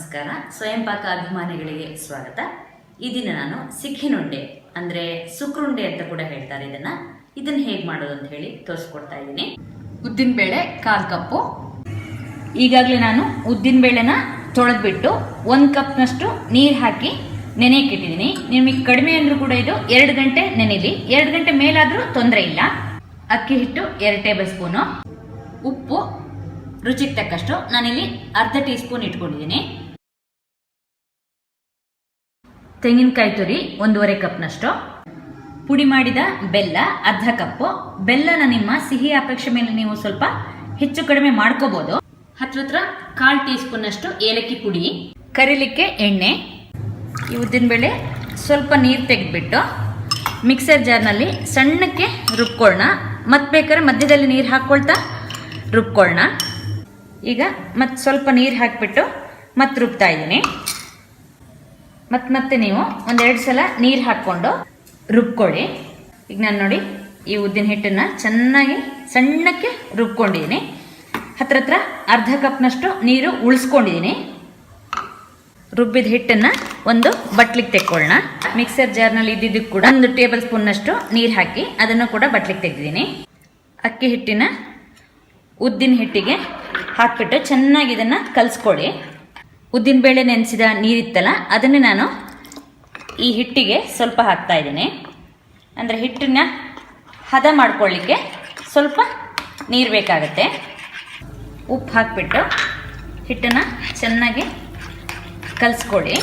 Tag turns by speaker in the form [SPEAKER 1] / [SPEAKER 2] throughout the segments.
[SPEAKER 1] ನಮಸ್ಕಾರ. ಸ್ವಯಂ ಪಾಕ ಅಭಿಮಾನಿಗಳಿಗೆ ಸ್ವಾಗತ. ಈ ದಿನ ನಾನು ಸಿಕ್ಕಿನುಂಡೆ, ಅಂದ್ರೆ ಸುಕ್ರುಂಡೆ ಅಂತ ಕೂಡ ಹೇಳ್ತಾರೆ ಇದನ್ನ. ಇದನ್ನ ಹೇಗೆ ಮಾಡೋದು ಅಂತ ಹೇಳಿ ತೋರಿಸ್ಕೊಡ್ತಾ ಇದ್ದೀನಿ.
[SPEAKER 2] ಉದ್ದಿನಬೇಳೆ ಕಾಲ್ ಕಪ್ಪು.
[SPEAKER 1] ಈಗಾಗಲೇ ನಾನು ಉದ್ದಿನಬೇಳೆನ ತೊಳೆದ್ಬಿಟ್ಟು ಒಂದು ಕಪ್ನಷ್ಟು ನೀರು ಹಾಕಿ ನೆನೆಯಕ್ಕಿಟ್ಟಿದ್ದೀನಿ ನಿಮಗೆ ಕಡಿಮೆ ಅಂದರೂ ಕೂಡ ಇದು ಎರಡು ಗಂಟೆ ನೆನೆಲಿ. ಎರಡು ಗಂಟೆ ಮೇಲಾದರೂ ತೊಂದರೆ ಇಲ್ಲ. ಅಕ್ಕಿ ಹಿಟ್ಟು ಎರಡು ಟೇಬಲ್ ಸ್ಪೂನು. ಉಪ್ಪು, ರುಚಿಗೆ ತಕ್ಕಷ್ಟು ನಾನಿಲ್ಲಿ ಅರ್ಧ ಟೀ ಸ್ಪೂನ್ ಇಟ್ಕೊಂಡಿದ್ದೀನಿ. ತೆಂಗಿನಕಾಯಿ ತುರಿ ಒಂದೂವರೆ ಕಪ್ನಷ್ಟು. ಪುಡಿ ಮಾಡಿದ ಬೆಲ್ಲ, ಅರ್ಧ ಕಪ್ಪು. ಬೆಲ್ಲನ ನಿಮ್ಮ ಸಿಹಿ ಅಪೇಕ್ಷೆ ಮೇಲೆ ನೀವು ಸ್ವಲ್ಪ ಹೆಚ್ಚು ಕಡಿಮೆ ಮಾಡ್ಕೋಬಹುದು ಹತ್ರ ಹತ್ರ ಕಾಲ್ ಟೀ ಸ್ಪೂನ್ ಅಷ್ಟು ಏಲಕ್ಕಿ ಪುಡಿ, ಕರಿಲಿಕ್ಕೆ ಎಣ್ಣೆ ಈ ಉದ್ದಿನಬೇಳೆ ಸ್ವಲ್ಪ ನೀರು ತೆಗೆದ್ಬಿಟ್ಟು ಮಿಕ್ಸರ್ ಜಾರ್ನಲ್ಲಿ ಸಣ್ಣಕ್ಕೆ ರುಬ್ಕೊಳ್ಳೋಣ ಮತ್ತೆ ಬೇಕಾದ್ರೆ ಮಧ್ಯದಲ್ಲಿ ನೀರು ಹಾಕ್ಕೊಳ್ತಾ ರುಬ್ಕೊಳ್ಳೋಣ ಈಗ ಮತ್ತೆ ಸ್ವಲ್ಪ ನೀರು ಹಾಕಿಬಿಟ್ಟು ಮತ್ತೆ ರುಬ್ತಾ ಇದ್ದೀನಿ. ಮತ್ತೆ ಮತ್ತೆ ನೀವು ಒಂದೆರಡು ಸಲ ನೀರು ಹಾಕ್ಕೊಂಡು ರುಬ್ಕೊಳ್ಳಿ. ಈಗ ನಾನು ನೋಡಿ ಈ ಉದ್ದಿನ ಹಿಟ್ಟನ್ನು ಚೆನ್ನಾಗಿ ಸಣ್ಣಕ್ಕೆ ರುಬ್ಕೊಂಡಿದ್ದೀನಿ ಹತ್ರ ಹತ್ರ ಅರ್ಧ ಕಪ್ನಷ್ಟು ನೀರು ಉಳಿಸ್ಕೊಂಡಿದ್ದೀನಿ ರುಬ್ಬಿದ ಹಿಟ್ಟನ್ನು ಒಂದು ಬಟ್ಲಿಗೆ ತೆಕ್ಕೊಳ್ಳೋಣ ಮಿಕ್ಸರ್ ಜಾರ್ನಲ್ಲಿ ಇದ್ದಿದ್ದು ಕೂಡ ಒಂದು ಟೇಬಲ್ ಸ್ಪೂನ್ನಷ್ಟು ನೀರು ಹಾಕಿ ಅದನ್ನು ಕೂಡ ಬಟ್ಲಿಗೆ ತೆಗೆದಿದ್ದೀನಿ ಅಕ್ಕಿ ಹಿಟ್ಟಿನ ಉದ್ದಿನ ಹಿಟ್ಟಿಗೆ ಹಾಕಿಬಿಟ್ಟು ಚೆನ್ನಾಗಿ ಇದನ್ನು ಕಲಿಸ್ಕೊಳ್ಳಿ ಉದ್ದಿನಬೇಳೆ ನೆನೆಸಿದ ನೀರಿತ್ತಲ್ಲ, ಅದನ್ನೇ ನಾನು ಈ ಹಿಟ್ಟಿಗೆ ಸ್ವಲ್ಪ ಹಾಕ್ತಾ ಇದ್ದೀನಿ. ಅಂದರೆ ಹಿಟ್ಟನ್ನ ಹದ ಮಾಡ್ಕೊಳ್ಳಿಕ್ಕೆ ಸ್ವಲ್ಪ ನೀರು ಬೇಕಾಗತ್ತೆ. ಉಪ್ಪು ಹಾಕಿಬಿಟ್ಟು ಹಿಟ್ಟನ್ನು ಚೆನ್ನಾಗಿ ಕಲಸ್ಕೊಡಿ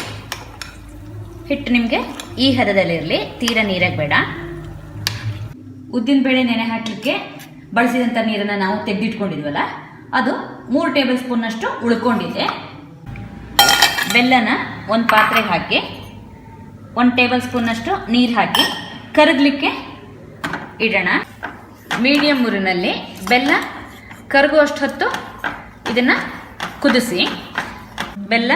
[SPEAKER 1] ಹಿಟ್ಟು ನಿಮಗೆ ಈ ಹದದಲ್ಲಿರಲಿ ತೀರಾ ನೀರಾಗಿ ಬೇಡ. ಉದ್ದಿನ ಬೇಳೆ ನೆನೆ ಹಾಕಲಿಕ್ಕೆ ಬಳಸಿದಂಥ ನೀರನ್ನು ನಾವು ತೆಗೆದಿಟ್ಕೊಂಡಿದ್ವಲ್ಲ, ಅದು ಮೂರು ಟೇಬಲ್ ಸ್ಪೂನ್ನಷ್ಟು ಉಳ್ಕೊಂಡಿದೆ. ಬೆಲ್ಲನ ಒಂದು ಪಾತ್ರೆಗೆ ಹಾಕಿ, ಒಂದು ಟೇಬಲ್ ಸ್ಪೂನಷ್ಟು ನೀರು ಹಾಕಿ, ಕರಗಲಿಕ್ಕೆ ಇಡೋಣ. ಮೀಡಿಯಂ ಊರಿನಲ್ಲಿ ಬೆಲ್ಲ ಕರಗುವಷ್ಟು ಹೊತ್ತು ಇದನ್ನು ಕುದಿಸಿ. ಬೆಲ್ಲ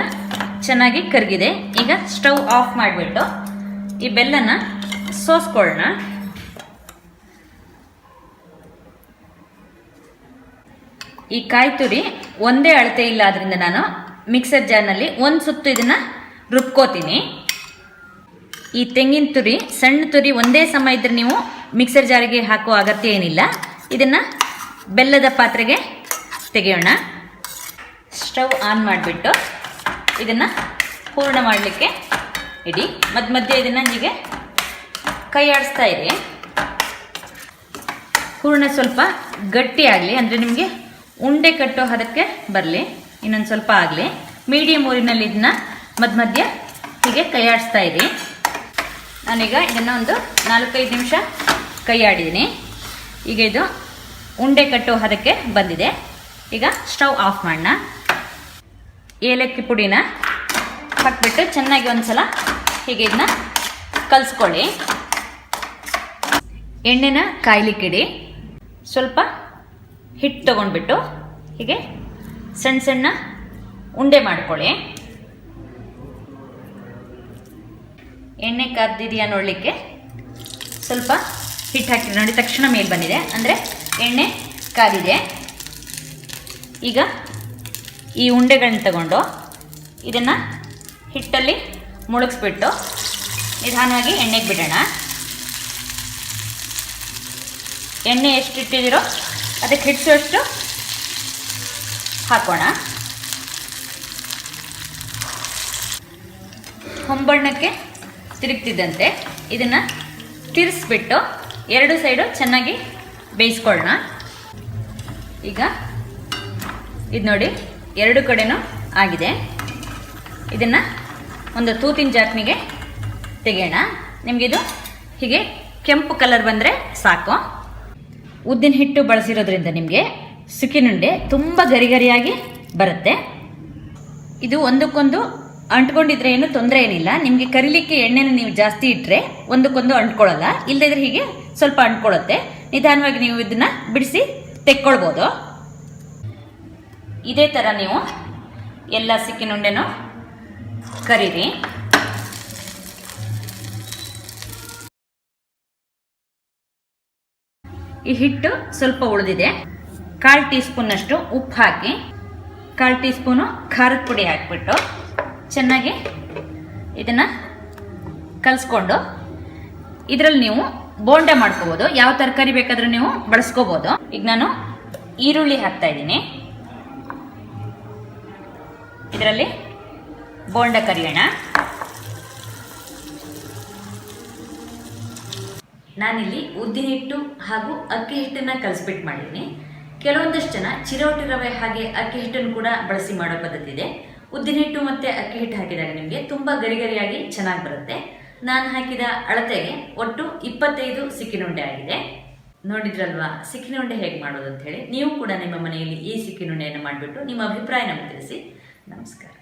[SPEAKER 1] ಚೆನ್ನಾಗಿ ಕರಗಿದೆ. ಈಗ ಸ್ಟವ್ ಆಫ್ ಮಾಡಿಬಿಟ್ಟು ಈ ಬೆಲ್ಲನ ಸೋಸ್ಕೊಳ್ಳೋಣ ಈ ಕಾಯಿ ತುರಿ ಒಂದೇ ಅಳತೆ ಇಲ್ಲ ಆದ್ದರಿಂದ ನಾನು ಮಿಕ್ಸರ್ ಜಾರ್ನಲ್ಲಿ ಒಂದು ಸುತ್ತು ಇದನ್ನು ರುಬ್ಕೋತೀನಿ. ಈ ತೆಂಗಿನ ತುರಿ, ಸಣ್ಣ ತುರಿ ಒಂದೇ ಸಮ ಇದ್ರೆ ನೀವು ಮಿಕ್ಸರ್ ಜಾರಿಗೆ ಹಾಕೋ ಅಗತ್ಯ ಏನಿಲ್ಲ. ಇದನ್ನು ಬೆಲ್ಲದ ಪಾತ್ರೆಗೆ ತೆಗೆಯೋಣ. ಸ್ಟವ್ ಆನ್ ಮಾಡಿಬಿಟ್ಟು ಇದನ್ನು ಪೂರ್ಣ ಮಾಡಲಿಕ್ಕೆ ಇಡಿ ಮಧ್ಯ ಮಧ್ಯೆ ಇದನ್ನು ಹೀಗೆ ಕೈ ಆಡಿಸ್ತಾ ಇರಿ. ಹೂರ್ಣ ಸ್ವಲ್ಪ ಗಟ್ಟಿ ಆಗಲಿ, ಅಂದರೆ ನಿಮಗೆ ಉಂಡೆ ಕಟ್ಟೋ ಹದಕ್ಕೆ ಬರಲಿ. ಇನ್ನೊಂದು ಸ್ವಲ್ಪ ಆಗಲಿ. ಮೀಡಿಯಮ್ ಊರಿನಲ್ಲಿ ಇದನ್ನ ಮಧ್ಯ ಮಧ್ಯ ಹೀಗೆ ಕೈ ಆಡಿಸ್ತಾ ಇರಿ ನಾನೀಗ ಇದನ್ನು ಒಂದು ನಾಲ್ಕೈದು ನಿಮಿಷ ಕೈ ಆಡಿದ್ದೀನಿ ಈಗ ಇದು ಉಂಡೆ ಕಟ್ಟೋ ಹದಕ್ಕೆ ಬಂದಿದೆ. ಈಗ ಸ್ಟವ್ ಆಫ್ ಮಾಡೋಣ ಏಲಕ್ಕಿ ಪುಡಿನ ಹಾಕ್ಬಿಟ್ಟು ಚೆನ್ನಾಗಿ ಒಂದ್ಸಲ ಹೀಗೆ ಇದನ್ನ ಕಲಿಸ್ಕೊಳ್ಳಿ. ಎಣ್ಣೆನ ಕಾಯ್ಲಿಕ್ಕಿಡಿ. ಸ್ವಲ್ಪ ಹಿಟ್ಟು ತಗೊಂಡ್ಬಿಟ್ಟು ಹೀಗೆ ಸಣ್ಣ ಸಣ್ಣ ಉಂಡೆ ಮಾಡ್ಕೊಳ್ಳಿ. ಎಣ್ಣೆ ಕಾದಿದೆಯಾ ನೋಡಲಿಕ್ಕೆ? ಸ್ವಲ್ಪ ಹಿಟ್ಟು ಹಾಕಿ ನೋಡಿ, ತಕ್ಷಣ ಮೇಲೆ ಬಂದಿದೆ. ಅಂದರೆ ಎಣ್ಣೆ ಕಾದಿದೆ. ಈಗ ಈ ಉಂಡೆಗಳನ್ನ ತಗೊಂಡು ಇದನ್ನು ಹಿಟ್ಟಲ್ಲಿ ಮುಳುಗಿಸ್ಬಿಟ್ಟು ನಿಧಾನವಾಗಿ ಎಣ್ಣೆಗೆ ಬಿಡೋಣ. ಎಣ್ಣೆ ಎಷ್ಟು ಇಟ್ಟಿದ್ದೀರೋ ಅದಕ್ಕೆ ಹಿಡಿಸುವಷ್ಟು ಹಾಕೋಣ. ಹೊಂಬಣ್ಣಕ್ಕೆ ತಿರುಗ್ತಿದ್ದಂತೆ ಇದನ್ನು ತಿರ್ಸ್ಬಿಟ್ಟು ಎರಡು ಸೈಡು ಚೆನ್ನಾಗಿ ಬೇಯಿಸ್ಕೊಳ್ಳೋಣ ಈಗ ಇದು ನೋಡಿ ಎರಡು ಕಡೆನೂ ಆಗಿದೆ. ಇದನ್ನು ಒಂದು ತೂತಿನ ಜಾಟ್ನಿಗೆ ತೆಗೆಯೋಣ. ನಿಮಗಿದು ಹೀಗೆ ಕೆಂಪು ಕಲರ್ ಬಂದರೆ ಸಾಕು. ಉದ್ದಿನ ಹಿಟ್ಟು ಬಳಸಿರೋದ್ರಿಂದ ನಿಮಗೆ ಸುಕ್ಕಿನುಂಡೆ ತುಂಬ ಗರಿಗರಿಯಾಗಿ ಬರುತ್ತೆ. ಇದು ಒಂದಕ್ಕೊಂದು ಅಂಟ್ಕೊಂಡಿದ್ರೆ ಏನು ತೊಂದರೆ ಏನಿಲ್ಲ. ನಿಮಗೆ ಕರಿಲಿಕ್ಕೆ ಎಣ್ಣೆನ ನೀವು ಜಾಸ್ತಿ ಇಟ್ಟರೆ ಒಂದಕ್ಕೊಂದು ಅಂಟ್ಕೊಳ್ಳಲ್ಲ. ಇಲ್ಲದಿದ್ರೆ ಹೀಗೆ ಸ್ವಲ್ಪ ಅಂಟ್ಕೊಳ್ಳುತ್ತೆ. ನಿಧಾನವಾಗಿ ನೀವು ಇದನ್ನ ಬಿಡಿಸಿ ತೆಕ್ಕೊಳ್ಬೋದು. ಇದೇ ಥರ ನೀವು ಎಲ್ಲ ಸಿಕ್ಕಿನುಂಡೆನೂ ಕರೀರಿ. ಈ ಹಿಟ್ಟು ಸ್ವಲ್ಪ ಉಳಿದಿದೆ. ಕಾಲು ಟೀ ಸ್ಪೂನಷ್ಟು ಉಪ್ಪು ಹಾಕಿ, ಕಾಲು ಟೀ ಸ್ಪೂನು ಖಾರದ ಪುಡಿ ಹಾಕಿಬಿಟ್ಟು ಚೆನ್ನಾಗಿ ಇದನ್ನು ಕಲಿಸ್ಕೊಂಡು ಇದರಲ್ಲಿ ನೀವು ಬೋಂಡೆ ಮಾಡ್ಕೋಬೋದು. ಯಾವ ತರಕಾರಿ ಬೇಕಾದರೂ ನೀವು ಬಳಸ್ಕೋಬೋದು. ಈಗ ನಾನು ಈರುಳ್ಳಿ ಹಾಕ್ತಾ ಇದ್ದೀನಿ. ಇದರಲ್ಲಿ ಬೋಂಡ ಕರಿಯೋಣ. ನಾನಿಲ್ಲಿ ಉದ್ದಿನ ಹಿಟ್ಟು ಹಾಗೂ ಅಕ್ಕಿ ಹಿಟ್ಟನ್ನು ಕಲಿಸ್ಬಿಟ್ಟು ಮಾಡಿದ್ದೀನಿ. ಕೆಲವೊಂದಷ್ಟು ಜನ ಚಿರೋಟಿ ರವೆ ಹಾಗೆ ಅಕ್ಕಿ ಹಿಟ್ಟನ್ನು ಕೂಡ ಬಳಸಿ ಮಾಡೋ ಪದ್ಧತಿ ಇದೆ. ಉದ್ದಿನ ಹಿಟ್ಟು ಮತ್ತೆ ಅಕ್ಕಿ ಹಿಟ್ಟು ಹಾಕಿದಾಗ ನಿಮಗೆ ತುಂಬಾ ಗರಿಗರಿಯಾಗಿ ಚೆನ್ನಾಗಿ ಬರುತ್ತೆ. ನಾನು ಹಾಕಿದ ಅಳತೆಗೆ ಒಟ್ಟು ಇಪ್ಪತ್ತೈದು ಸಿಕ್ಕಿನುಂಡೆ ಆಗಿದೆ. ನೋಡಿದ್ರಲ್ವಾ ಸಿಕ್ಕಿನುಂಡೆ ಹೇಗೆ ಮಾಡೋದು ಅಂತ ಹೇಳಿ, ನೀವು ಕೂಡ ನಿಮ್ಮ ಮನೆಯಲ್ಲಿ ಈ ಸಿಕ್ಕಿನುಂಡೆಯನ್ನು ಮಾಡಿಬಿಟ್ಟು ನಿಮ್ಮ ಅಭಿಪ್ರಾಯ ನಮಗೆ ತಿಳಿಸಿ. ನಮಸ್ಕಾರ.